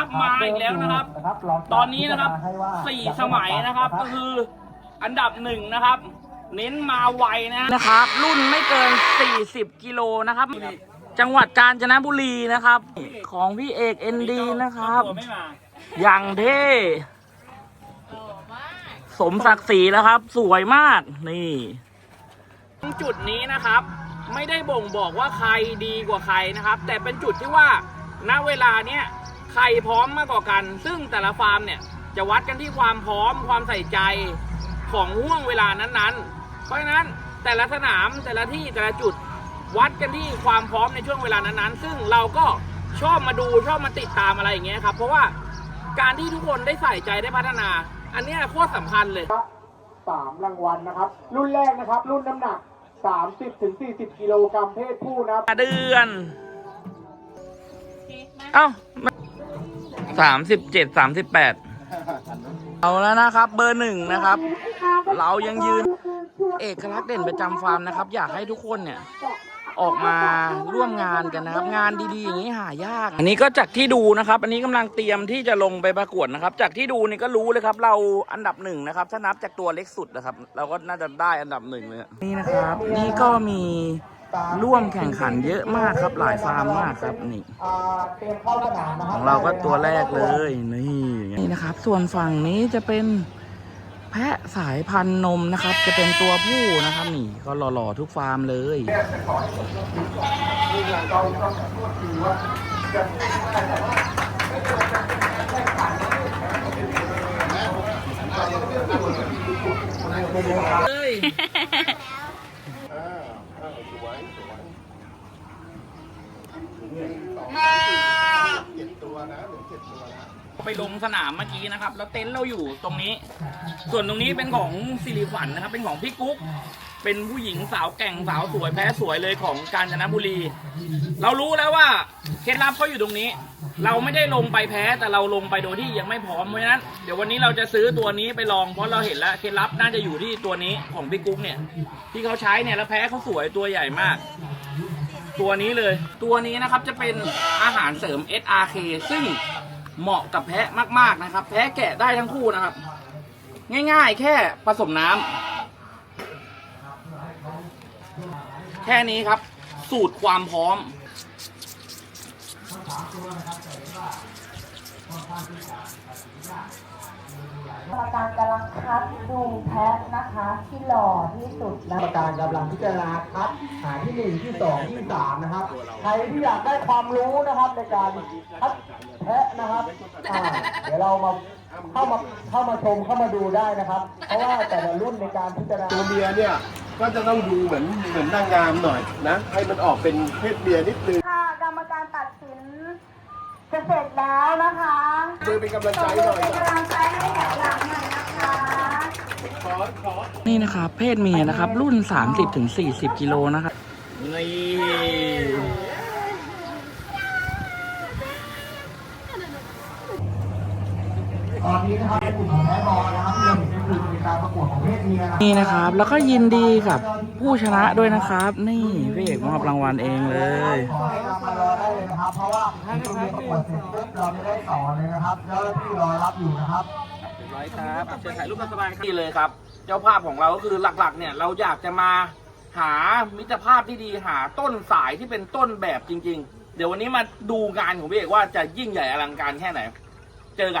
นะครับมาอีกแล้วนะครับ ตอนนี้นะครับสี่สมัยนะครับก็คืออันดับหนึ่งนะครับ เน้นมาไวนะนะครับ รุ่นไม่เกิน 40 กิโลนะครับ จังหวัดกาญจนบุรีนะครับ ของพี่เอกเอ็นดีนะครับ อย่างเท่สมศักดิ์ศรีแล้วครับ สวยมากนี่จุดนี้นะครับ ไม่ได้บ่งบอกว่าใครดีกว่าใครนะครับ แต่เป็นจุดที่ว่าณเวลาเนี้ย ใครพร้อมมากกว่ากัน ซึ่งแต่ละฟาร์มเนี่ยจะวัดกันที่ความพร้อมความใส่ใจของห่วงเวลานั้นๆ เพราะฉะนั้นแต่ละสนามแต่ละที่แต่ละจุดวัดกันที่ความพร้อมในช่วงเวลานั้นๆ ซึ่งเราก็ชอบมาดูชอบมาติดตามอะไรอย่างเงี้ยครับ เพราะว่าการที่ทุกคนได้ใส่ใจได้พัฒนา อันเนี้ยโคตรสำคัญเลยสามรางวัลนะครับ รุ่นแรกนะครับ รุ่นน้ำหนัก 30ถึง40 กิโลกรัมเพศผู้นะครับเดือน เอ้า สามสิบเจ็ดสามสิบแปดเอาแล้วนะครับ เบอร์หนึ่งนะครับ เรายังยืนเอกลักษณ์เด่นประจำฟาร์มนะครับ อยากให้ทุกคนเนี่ยออกมาร่วมงานกันนะครับ งานดีๆอย่างนี้หายาก อันนี้ก็จากที่ดูนะครับ อันนี้กำลังเตรียมที่จะลงไปประกวดนะครับ จากที่ดูนี่ก็รู้เลยครับ เราอันดับหนึ่งนะครับ ถ้านับจากตัวเล็กสุดนะครับ เราก็น่าจะได้อันดับหนึ่งเลยนี่นะครับ นี่ก็มี ร่วมแข่งขันเยอะมากครับหลายฟาร์มมากครับนี่อ่าเตรียมเข้าสนามนะคขรับองเราก็ตัวแรกเลยนี่นี่นะครับ ส่วนฝั่งนี้จะเป็นแพะสายพันธุ์นมนะครับ จะเป็นตัวผู้นะครับ นี่ก็หล่อๆทุกฟาร์มเลยเลย ไปลงสนามเมื่อกี้นะครับ แล้วเต็นท์เราอยู่ตรงนี้ ส่วนตรงนี้เป็นของสิริขวัญนะครับ เป็นของพี่กุ๊ก เป็นผู้หญิงสาวแกร่งสาวสวยแพ้สวยเลยของกาญจนบุรี เรารู้แล้วว่าเคล็ดลับเขาอยู่ตรงนี้ เราไม่ได้ลงไปแพ้แต่เราลงไปโดยที่ยังไม่พร้อมเพราะฉะนั้นเดี๋ยววันนี้เราจะซื้อตัวนี้ไปลองเพราะเราเห็นแล้วเคล็ดลับน่าจะอยู่ที่ตัวนี้ของพี่กุ๊กเนี่ย ที่เขาใช้เนี่ยแล้วแพ้เขาสวยตัวใหญ่มากตัวนี้เลย ตัวนี้นะครับจะเป็นอาหารเสริม SRK ซึ่ง เหมาะกับแพะมากๆนะครับ แพะแกะได้ทั้งคู่นะครับ ง่ายๆ แค่ผสมน้ำแค่นี้ครับ สูตรความพร้อม กรรมการกำลังคัดดูแพะนะคะ ที่หล่อที่สุดกรแล้วรมการกำลังพิจารณาคัดหาที่หนึ่งที่สองที่สามนะครับ ใครที่อยากได้ความรู้นะครับในการคัด แพะนะครับอ่าเดี๋ยวเรามาเข้ามาเข้ามาชมเข้ามาดูได้นะครับ เพราะว่าแต่ละรุ่นในการพิจารณาตัวเมียเนี่ยก็จะต้องดูเหมือนเหมือนนางงามหน่อยนะ ให้มันออกเป็นเพศเมียนิดนึงค่ะกรรมการตัดสินจะเสร็จแล้วนะคะมือเป็นกำลังใจส่งหน่อยเป็นกำลังใจให้แถวหลังหน่อยนะคะนี่นะครับเพศเมียนะครับ รุ่น 30ถึง40 กิโลนะครับนี่ ตอนนี้นะครับในกลุ่มของแม่บอลนะครับที่เราเห็นก็คือมีการประกวดของเพศเมียนะครับนี่นะครับ แล้วก็ยินดีกับผู้ชนะด้วยนะครับ นี่พี่เอกมอบรางวัลเองเลย ขอให้นำมารอได้เลยนะครับ เพราะว่าถ้าตัวเมียประกวดเสร็จปุ๊บเราจะได้ต่อเลยนะครับเจ้าหน้าที่รอรับอยู่นะครับร้อยครับเชิญถ่ายรูปสบายๆครับนี่เลยครับ เจ้าภาพของเราก็คือหลักๆ เนี่ยเราอยากจะมาหามิตรภาพที่ดีหาต้นสายที่เป็นต้นแบบจริง ๆ เดี๋ยววันนี้มาดูงานของพี่เอกว่าจะยิ่งใหญ่อลังการแค่ไหน เจอกัน